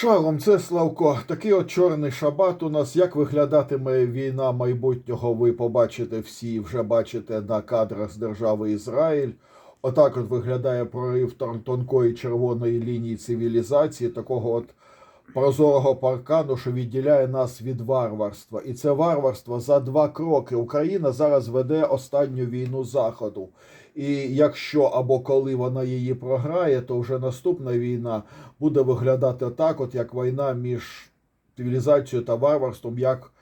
Шалом, це Славко. Такий от чорний шабат у нас. Як виглядатиме війна майбутнього, ви побачите всі, вже бачите на кадрах з держави Ізраїль. Отак от виглядає прорив тон- тонкої червоної лінії цивілізації, такого от прозорого паркану, що відділяє нас від варварства. І це варварство за два кроки. Україна зараз веде останню війну Заходу. І якщо або коли вона її програє, то вже наступна війна буде виглядати так, от як війна між цивілізацією та варварством, як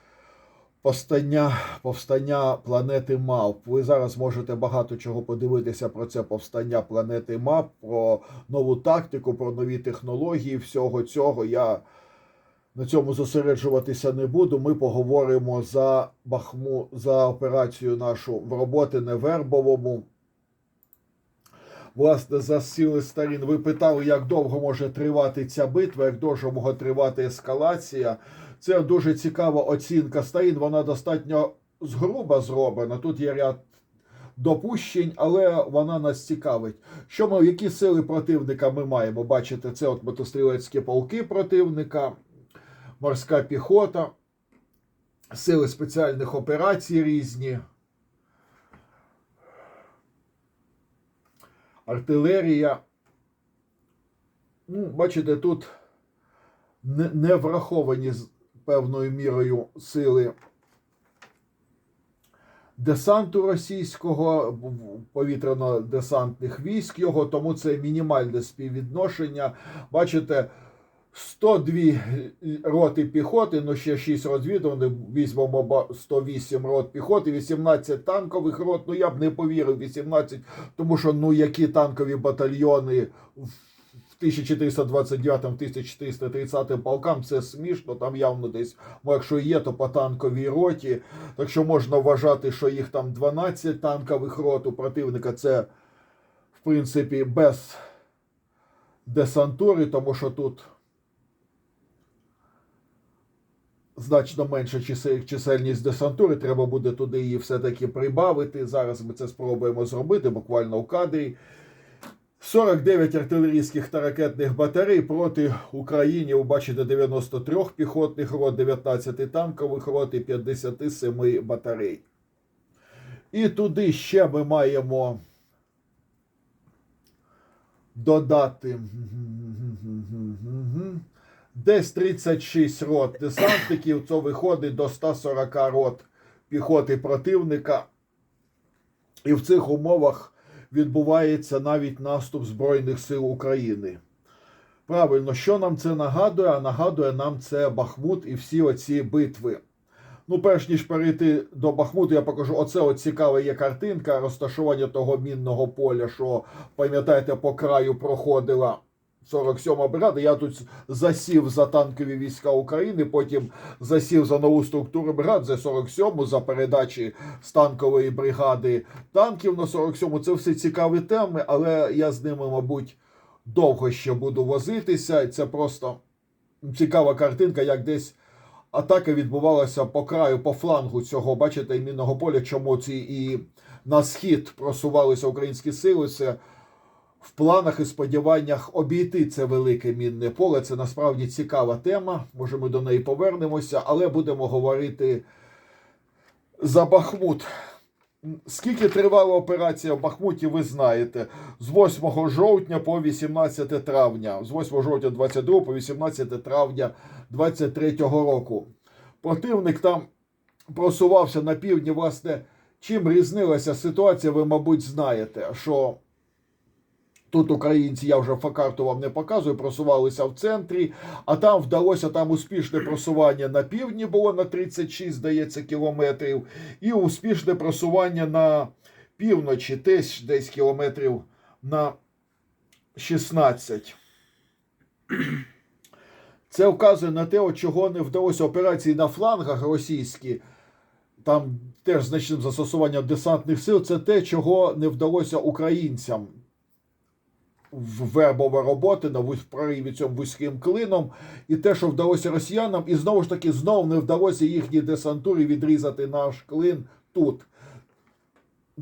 повстання, повстання планети Мавп. Ви зараз можете багато чого подивитися про це повстання планети Мавп, про нову тактику, про нові технології. Всього цього я на цьому зосереджуватися не буду. Ми поговоримо за Бахму за операцію нашу в роботи Невербовому. Власне, за сили сторін ви питали, як довго може тривати ця битва, як довго може тривати ескалація. Це дуже цікава оцінка сторін. Вона достатньо згруба зроблена. Тут є ряд допущень, але вона нас цікавить. Що ми, які сили противника ми маємо? Бачите, це от мотострілецькі полки противника, морська піхота, сили спеціальних операцій різні. артилерія. Ну, бачите, тут не, враховані певною мірою сили десанту російського, повітряно-десантних військ його, тому це мінімальне співвідношення. Бачите, 102 роти піхоти, ну ще 6 розвідувальних, візьмемо 108 рот піхоти, 18 танкових рот, ну я б не повірив, 18, тому що ну які танкові батальйони в 1429-1430 полкам, це смішно, там явно десь, ну, якщо є, то по танковій роті, так що можна вважати, що їх там 12 танкових рот у противника, це в принципі без десантури, тому що тут значно менша чисельність десантури, треба буде туди її все-таки прибавити. Зараз ми це спробуємо зробити буквально в кадрі. 49 артилерійських та ракетних батарей проти України. Ви бачите 93 піхотних рот, 19 танкових рот і 57 батарей. І туди ще ми маємо додати десь 36 рот десантників. Це виходить до 140 рот піхоти противника. І в цих умовах відбувається навіть наступ Збройних сил України. Правильно, що нам це нагадує? А нагадує нам це Бахмут і всі оці битви. Ну, перш ніж перейти до Бахмуту, я покажу. Оце от цікава є картинка розташування того мінного поля, що пам'ятаєте, по краю проходила 47-ма бригада. Я тут засів за танкові війська України, потім засів за нову структуру бригад, за 47-му, за передачі з танкової бригади танків на 47-му. Це все цікаві теми, але я з ними, мабуть, довго ще буду возитися. Це просто цікава картинка, як десь атака відбувалася по краю, по флангу цього, бачите, мінного поля, чому ці і на схід просувалися українські сили. Це в планах і сподіваннях обійти це велике мінне поле. Це насправді цікава тема. Може, ми до неї повернемося, але будемо говорити за Бахмут. Скільки тривала операція в Бахмуті, ви знаєте. З 8 жовтня по 18 травня. З 8 жовтня 22 по 18 травня 23 року. Противник там просувався на півдні. Власне, чим різнилася ситуація, ви, мабуть, знаєте, що Тут українці, я вже карту вам не показую, просувалися в центрі, а там вдалося там успішне просування на півдні було на 36, здається, кілометрів, і успішне просування на півночі, теж десь кілометрів на 16. Це вказує на те, чого не вдалося операції на флангах російські, там теж значним застосуванням десантних сил, це те, чого не вдалося українцям вербова роботи на прориві цьому вузьким клином, і те, що вдалося росіянам, і знову ж таки знову не вдалося їхній десантурі відрізати наш клин тут.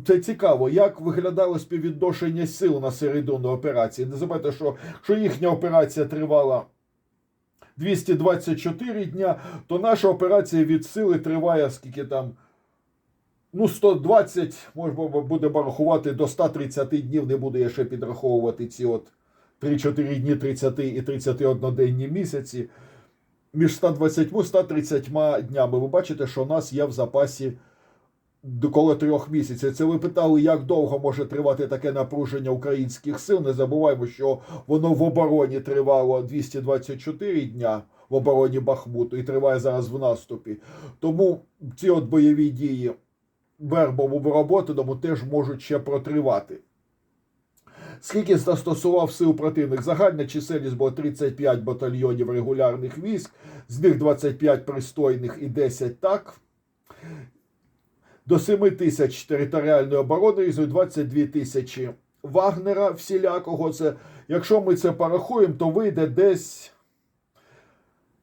Це цікаво, як виглядало співвідношення сил на середину операції. Не забувайте, що, що їхня операція тривала 224 дня, то наша операція від сили триває скільки там. Ну, 120, можна буде рахувати до 130 днів, не буду я ще підраховувати ці от 3-4 дні 30 і 31 денні місяці. Між 120 і 130 днями. Ви бачите, що у нас є в запасі коло трьох місяців. Це ви питали, як довго може тривати таке напруження українських сил. Не забуваємо, що воно в обороні тривало 224 дня в обороні Бахмуту і триває зараз в наступі. Тому ці от бойові дії вербом обработаному теж можуть ще протривати. Скільки застосував сил противник? Загальна чисельність була 35 батальйонів регулярних військ, з них 25 пристойних і 10 так. До 7 тисяч територіальної оборони і 22 тисячі Вагнера всілякого. Це, якщо ми це порахуємо, то вийде десь,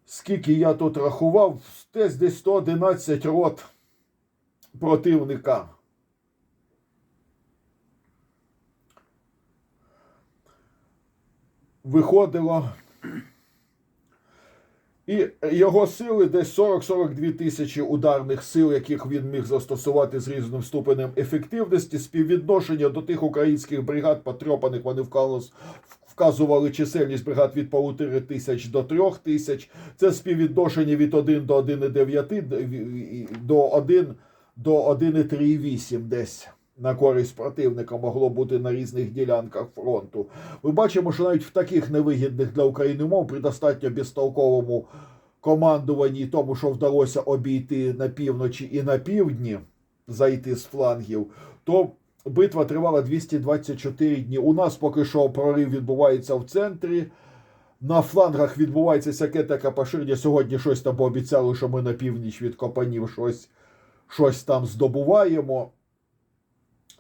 скільки я тут рахував, десь десь 111 рот противника. Виходило. І його сили десь 40-42 тисячі ударних сил, яких він міг застосувати з різним ступенем ефективності, співвідношення до тих українських бригад, потрьопаних вони вказували чисельність бригад від полутори тисяч до трьох тисяч. Це співвідношення від 1 до 1,9 до 1 до 1,3,8 десь. На користь противника могло бути на різних ділянках фронту. Ми бачимо, що навіть в таких невигідних для України умов при достатньо безтолковому командуванні, тому що вдалося обійти на півночі і на півдні, зайти з флангів, то битва тривала 224 дні. У нас поки що прорив відбувається в центрі. На флангах відбувається всяке таке поширення. Сьогодні щось там пообіцяли, що ми на північ від Копанів щось, щось там здобуваємо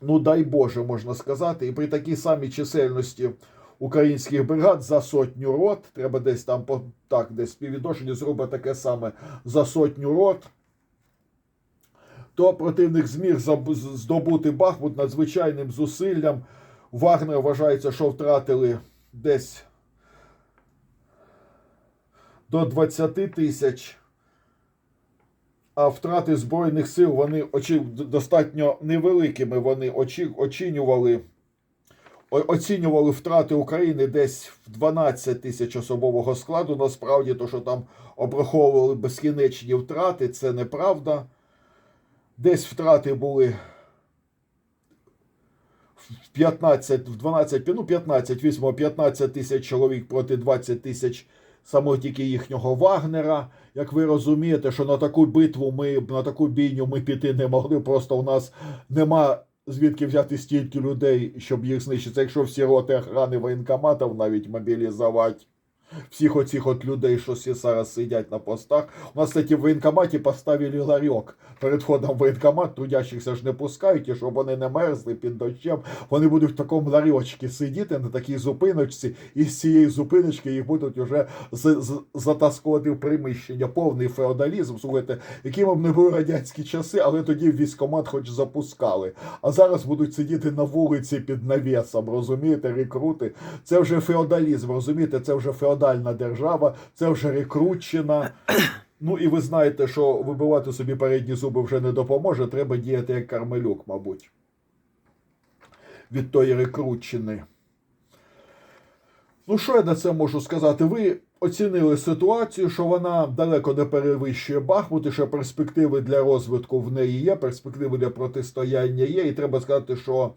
ну дай Боже, можна сказати, і при такій самій чисельності українських бригад за сотню рот, треба десь там по так, десь співвідношення зробити таке саме за сотню рот. То противник зміг здобути Бахмут надзвичайним зусиллям. Вагнер вважається, що втратили десь до 20 тисяч. А втрати збройних сил вони достатньо невеликими. Вони очі, очінювали, о- оцінювали втрати України десь в 12 тисяч особового складу. Насправді, то, що там обраховували безкінечні втрати, це неправда. Десь втрати були в 15, в 12, ну 15, візьмо 15 тисяч чоловік проти 20 тисяч саме тільки їхнього Вагнера. Як ви розумієте, що на таку битву ми на таку бійню ми піти не могли. Просто у нас нема звідки взяти стільки людей, щоб їх знищити. Якщо всі роти охрани воєнкоматів навіть мобілізувати. Всіх оцих от людей, що всі зараз сидять на постах. У нас, кстати, в воєнкоматі поставили ларьок. Перед входом в воєнкомат трудящихся ж не пускають, і щоб вони не мерзли під дощем. Вони будуть в такому ларьочці сидіти на такій зупиночці, і з цієї зупиночки їх будуть з- затаскувати в приміщення. Повний феодалізм. Слухайте, якими б не були радянські часи, але тоді військкомат хоч запускали. А зараз будуть сидіти на вулиці під навісом, розумієте, рекрути. Це вже феодалізм, розумієте, це вже феодальна держава, це вже рекрутчина. Ну і ви знаєте, що вибивати собі передні зуби вже не допоможе, треба діяти як Кармелюк, мабуть. Від тої рекрутчини. Ну, що я на це можу сказати? Ви оцінили ситуацію, що вона далеко не перевищує Бахмут, і що перспективи для розвитку в неї є, перспективи для протистояння є. І треба сказати, що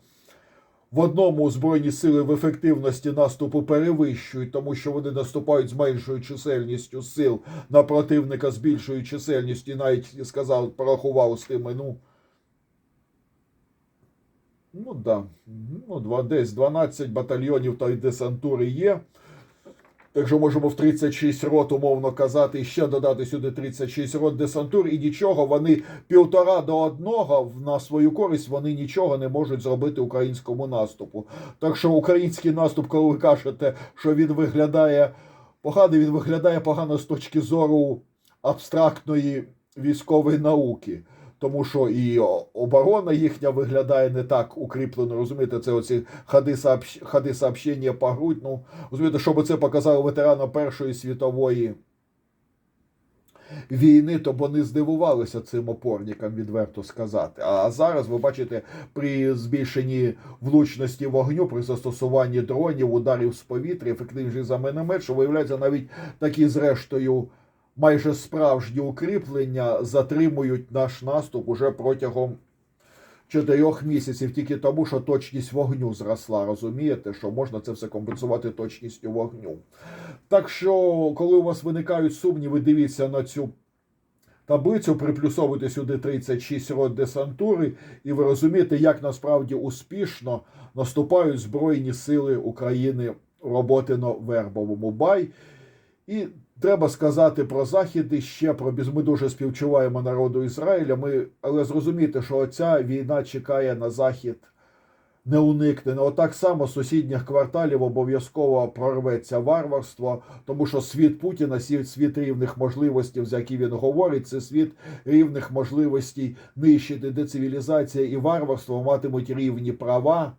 в одному збройні сили в ефективності наступу перевищують, тому що вони наступають з меншою чисельністю сил на противника з більшою чисельністю, і навіть сказав, порахував з тими, ну. Ну да, ну, десь 12 батальйонів та й десантури є. Так що можемо в 36 рот, умовно казати, і ще додати сюди 36 рот десантур, і нічого, вони півтора до одного на свою користь вони нічого не можуть зробити українському наступу. Так що український наступ, коли ви кажете, що він виглядає погано, він виглядає погано з точки зору абстрактної військової науки. Тому що і оборона їхня виглядає не так укріплено. Розумієте, це оці ходи, сообщ... ходи сообщення по грудь. Ну, розумієте, щоб це показали ветеранам Першої світової війни, то вони здивувалися цим опорникам, відверто сказати. А зараз ви бачите, при збільшенні влучності вогню, при застосуванні дронів, ударів з повітря, ефективніше за міномет, що виявляється навіть такі, зрештою, майже справжні укріплення затримують наш наступ уже протягом чотирьох місяців, тільки тому, що точність вогню зросла. Розумієте, що можна це все компенсувати точністю вогню. Так що, коли у вас виникають сумніви, дивіться на цю таблицю, приплюсовуйте сюди 36 рот десантури, і ви розумієте, як насправді успішно наступають Збройні Сили України роботи на Вербовому бай. І треба сказати про Захід і ще про біз- Ми дуже співчуваємо народу Ізраїля. Ми, але зрозумійте, що ця війна чекає на Захід не уникнено. Отак само з сусідніх кварталів обов'язково прорветься варварство, тому що світ Путіна, світ, рівних можливостей, за які він говорить, це світ рівних можливостей нищити, де цивілізація і варварство матимуть рівні права.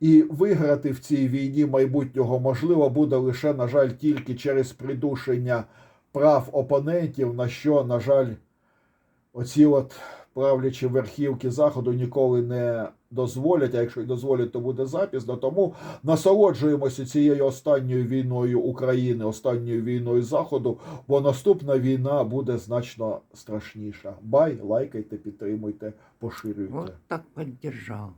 І виграти в цій війні майбутнього можливо буде лише, на жаль, тільки через придушення прав опонентів, на що, на жаль, оці от правлячі верхівки Заходу ніколи не дозволять, а якщо й дозволять, то буде запізно. Тому насолоджуємося цією останньою війною України, останньою війною Заходу, бо наступна війна буде значно страшніша. Бай, лайкайте, підтримуйте, поширюйте. Вот так поддержал.